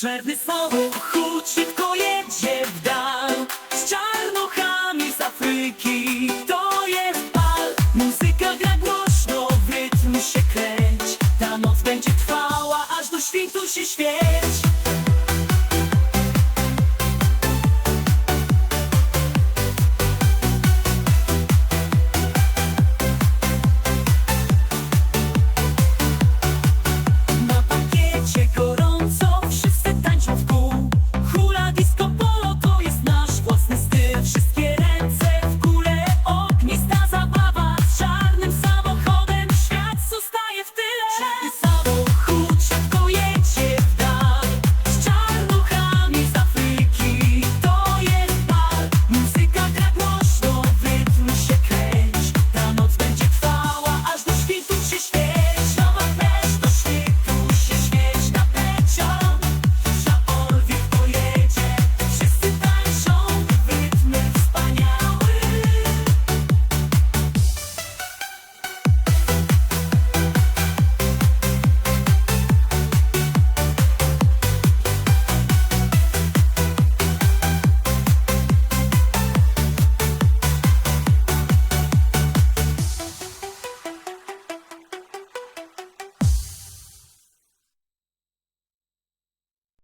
Czerny znowu chód szybko jedzie w dal. Z czarnochami z Afryki To jest pal Muzyka gra głośno, w rytm się kręć. Ta noc będzie trwała, aż do świtu się świeć.